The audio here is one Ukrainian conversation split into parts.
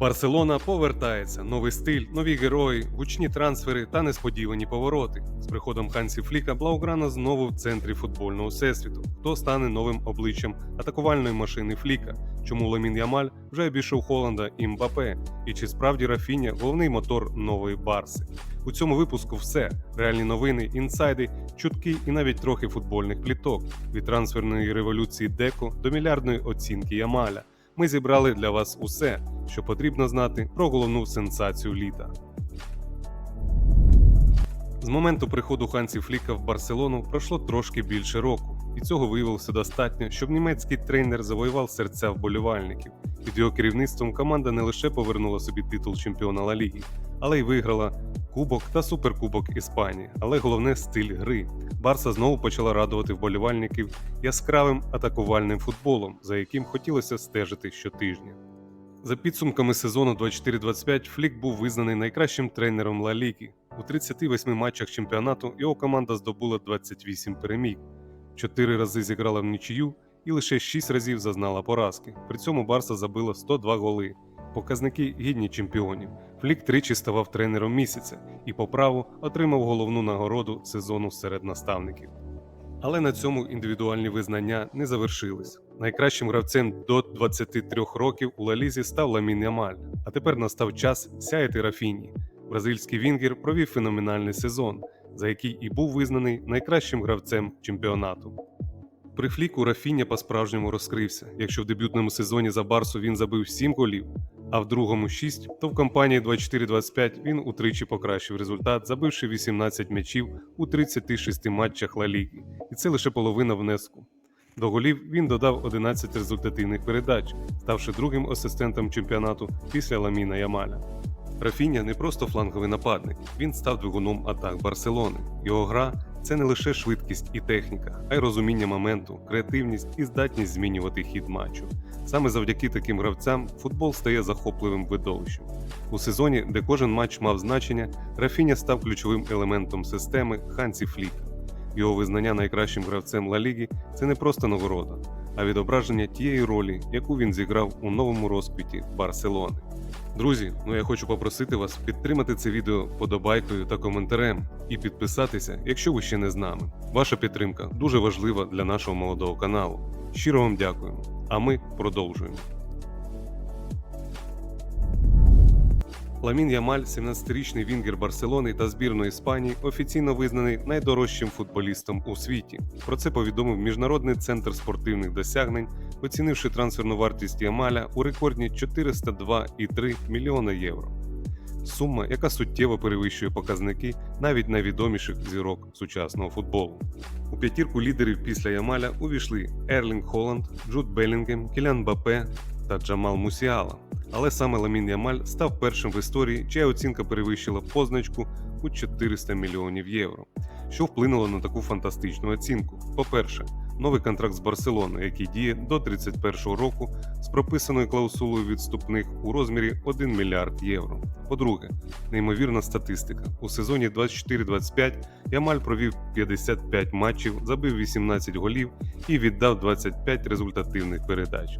Барселона повертається. Новий стиль, нові герої, гучні трансфери та несподівані повороти. З приходом Хансі Фліка Блауграна знову в центрі футбольного всесвіту. Хто стане новим обличчям атакувальної машини Фліка? Чому Ламін Ямаль вже обійшов Холланда і Мбапе? І чи справді Рафіня головний мотор нової Барси? У цьому випуску все: реальні новини, інсайди, чутки і навіть трохи футбольних пліток від трансферної революції Деко до мільярдної оцінки Ямаля. Ми зібрали для вас усе, що потрібно знати про головну сенсацію літа. З моменту приходу Хансі Фліка в Барселону пройшло трошки більше року, і цього виявилося достатньо, щоб німецький тренер завоював серця вболівальників. Під його керівництвом команда не лише повернула собі титул чемпіона Ла Ліги, але й виграла Кубок та Суперкубок Іспанії. Але головне стиль гри. Барса знову почала радувати вболівальників яскравим атакувальним футболом, за яким хотілося стежити щотижня. За підсумками сезону 24-25 Флік був визнаний найкращим тренером Ла Ліги. У 38 матчах чемпіонату його команда здобула 28 переміг, 4 рази зіграла в нічию і лише 6 разів зазнала поразки. При цьому Барса забила 102 голи. Показники гідні чемпіонів. Флік тричі ставав тренером місяця і по праву отримав головну нагороду сезону серед наставників. Але на цьому індивідуальні визнання не завершились. Найкращим гравцем до 23 років у Лалізі став Ламін Ямаль. А тепер настав час сяяти Рафіні. Бразильський Вінгер провів феноменальний сезон, за який і був визнаний найкращим гравцем чемпіонату. При фліку Рафіня по-справжньому розкрився. Якщо в дебютному сезоні за Барсу він забив 7 голів, а в другому 6, то в кампанії 24-25 він утричі покращив результат, забивши 18 м'ячів у 36 матчах Ла Ліги. І це лише половина внеску. До голів він додав 11 результативних передач, ставши другим асистентом чемпіонату після Ламіна Ямаля. Рафіня не просто фланговий нападник, він став двигуном атак Барселони. Його гра це не лише швидкість і техніка, а й розуміння моменту, креативність і здатність змінювати хід матчу. Саме завдяки таким гравцям футбол стає захопливим видовищем. У сезоні, де кожен матч мав значення, Рафіня став ключовим елементом системи Хансі Фліка. Його визнання найкращим гравцем Ла Ліги – це не просто нагорода, а відображення тієї ролі, яку він зіграв у новому розквіті Барселони. Друзі, ну я хочу попросити вас підтримати це відео подобайкою та коментарем і підписатися, якщо ви ще не з нами. Ваша підтримка дуже важлива для нашого молодого каналу. Щиро вам дякуємо. А ми продовжуємо. Ламін Ямаль, 17-річний вінгер Барселони та збірної Іспанії, офіційно визнаний найдорожчим футболістом у світі. Про це повідомив Міжнародний центр спортивних досягнень, оцінивши трансферну вартість Ямаля у рекордні 402,3 мільйона євро. Сума, яка суттєво перевищує показники навіть найвідоміших зірок сучасного футболу. У п'ятірку лідерів після Ямаля увійшли Ерлінг Холланд, Джуд Белінгем, Кілян Бапе та Джамал Мусіала. Але саме Ламін Ямаль став першим в історії, чия оцінка перевищила позначку у 400 мільйонів євро, що вплинуло на таку фантастичну оцінку. По-перше, новий контракт з Барселоною, який діє до 31-го року, з прописаною клаусулою відступних у розмірі 1 мільярд євро. По-друге, неймовірна статистика. У сезоні 24-25 Ямаль провів 55 матчів, забив 18 голів і віддав 25 результативних передач.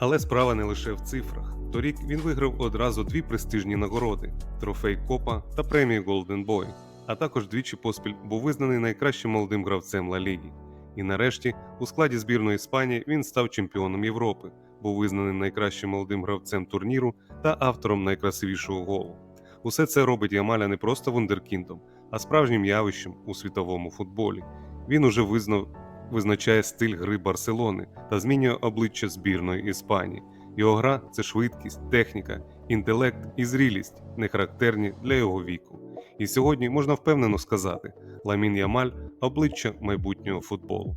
Але справа не лише в цифрах. Торік він виграв одразу дві престижні нагороди: трофей Копа та премію Golden Boy, а також двічі поспіль був визнаний найкращим молодим гравцем Ла Ліги. І нарешті, у складі збірної Іспанії він став чемпіоном Європи, був визнаний найкращим молодим гравцем турніру та автором найкрасивішого голу. Усе це робить Ямаля не просто вундеркіндом, а справжнім явищем у світовому футболі. Він уже визнав визначає стиль гри Барселони та змінює обличчя збірної Іспанії. Його гра це швидкість, техніка, інтелект і зрілість, не характерні для його віку. І сьогодні можна впевнено сказати: Ламін Ямаль обличчя майбутнього футболу.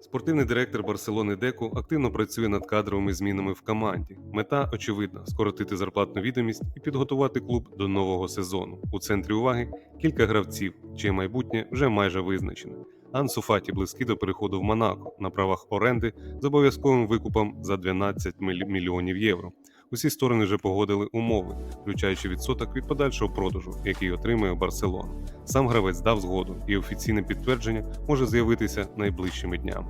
Спортивний директор Барселони Деку активно працює над кадровими змінами в команді. Мета очевидна скоротити зарплатну відомість і підготувати клуб до нового сезону. У центрі уваги кілька гравців, чиє майбутнє вже майже визначене. Ансу Фаті близький до переходу в Монако на правах оренди з обов'язковим викупом за 12 мільйонів євро. Усі сторони вже погодили умови, включаючи відсоток від подальшого продажу, який отримує Барселона. Сам гравець дав згоду, і офіційне підтвердження може з'явитися найближчими днями.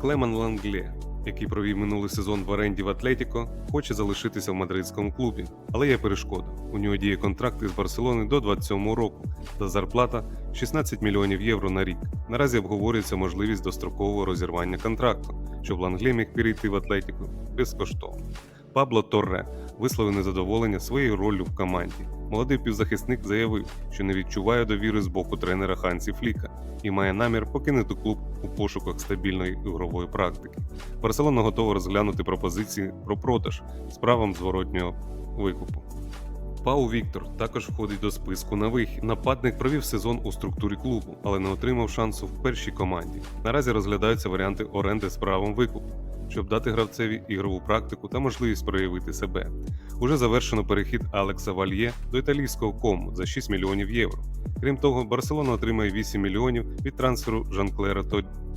Клеман Лангле, який провів минулий сезон в оренді в Атлетіко, хоче залишитися в мадридському клубі, але є перешкода. У нього діє контракт із Барселони до 27 року та зарплата 16 мільйонів євро на рік. Наразі обговорюється можливість дострокового розірвання контракту, щоб Ланглі міг перейти в Атлетіко безкоштовно. Пабло Торре висловив незадоволення своєю роллю в команді. Молодий півзахисник заявив, що не відчуває довіри з боку тренера Хансі Фліка і має намір покинути клуб у пошуках стабільної ігрової практики. Барселона готова розглянути пропозиції про продаж з правом зворотнього викупу. Пау Віктор також входить до списку на вихід. Нападник провів сезон у структурі клубу, але не отримав шансу в першій команді. Наразі розглядаються варіанти оренди з правом викупу, щоб дати гравцеві ігрову практику та можливість проявити себе. Уже завершено перехід Алекса Вальє до італійського кому за 6 мільйонів євро. Крім того, Барселона отримає 8 мільйонів від трансферу Жан-Клера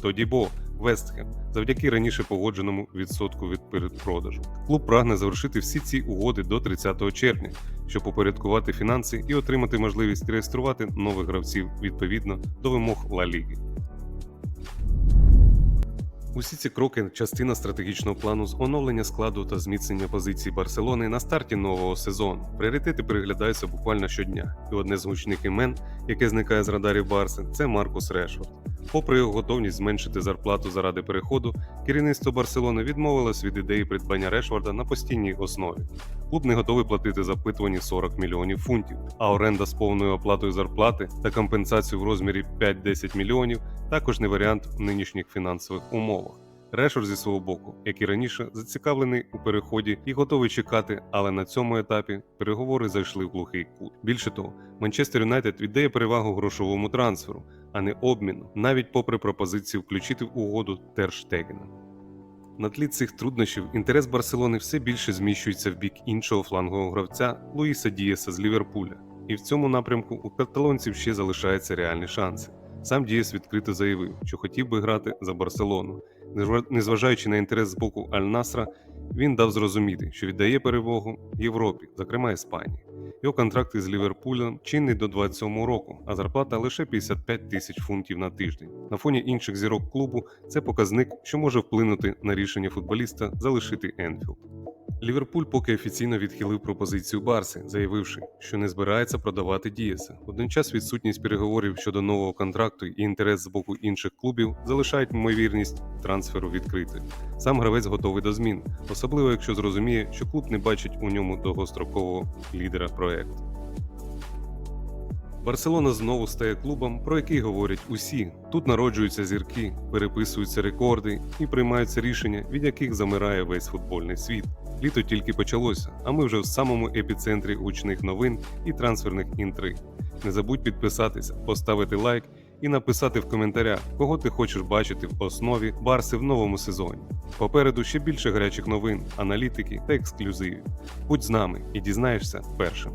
Тодібо Вестхем завдяки раніше погодженому відсотку від передпродажу. Клуб прагне завершити всі ці угоди до 30 червня, щоб упорядкувати фінанси і отримати можливість реєструвати нових гравців відповідно до вимог Ла Ліги. Усі ці кроки частина стратегічного плану з оновлення складу та зміцнення позицій Барселони на старті нового сезону. Пріоритети переглядаються буквально щодня, і одне з гучних імен, яке зникає з радарів Барси, це Маркус Решфорд. Попри його готовність зменшити зарплату заради переходу, керівництво Барселони відмовилось від ідеї придбання Решварда на постійній основі. Клуб не готовий платити запитувані 40 мільйонів фунтів, а оренда з повною оплатою зарплати та компенсацію в розмірі 5-10 мільйонів також не варіант в нинішніх фінансових умовах. Решер зі свого боку, як і раніше, зацікавлений у переході і готовий чекати, але на цьому етапі переговори зайшли в глухий кут. Більше того, Манчестер Юнайтед віддає перевагу грошовому трансферу, а не обміну, навіть попри пропозицію включити в угоду Терштегена. На тлі цих труднощів інтерес Барселони все більше зміщується в бік іншого флангового гравця Луїса Дієса з Ліверпуля, і в цьому напрямку у каталонців ще залишаються реальні шанси. Сам Дієс відкрито заявив, що хотів би грати за Барселону. Незва- Незважаючи на інтерес з боку Аль-Насра, він дав зрозуміти, що віддає перевагу Європі, зокрема Іспанії. Його контракт із Ліверпулем чинний до 27 року, а зарплата лише 55 тисяч фунтів на тиждень. На фоні інших зірок клубу це показник, що може вплинути на рішення футболіста залишити Енфілд. Ліверпуль поки офіційно відхилив пропозицію Барси, заявивши, що не збирається продавати Дієса. Водночас відсутність переговорів щодо нового контракту і інтерес з боку інших клубів залишають ймовірність трансферу відкритою. Сам гравець готовий до змін, особливо якщо зрозуміє, що клуб не бачить у ньому довгострокового лідера проекту. Барселона знову стає клубом, про який говорять усі. Тут народжуються зірки, переписуються рекорди і приймаються рішення, від яких замирає весь футбольний світ. Літо тільки почалося, а ми вже в самому епіцентрі учних новин і трансферних інтриг. Не забудь підписатися, поставити лайк і написати в коментарях, кого ти хочеш бачити в основі Барси в новому сезоні. Попереду ще більше гарячих новин, аналітики та ексклюзивів. Будь з нами і дізнаєшся першим.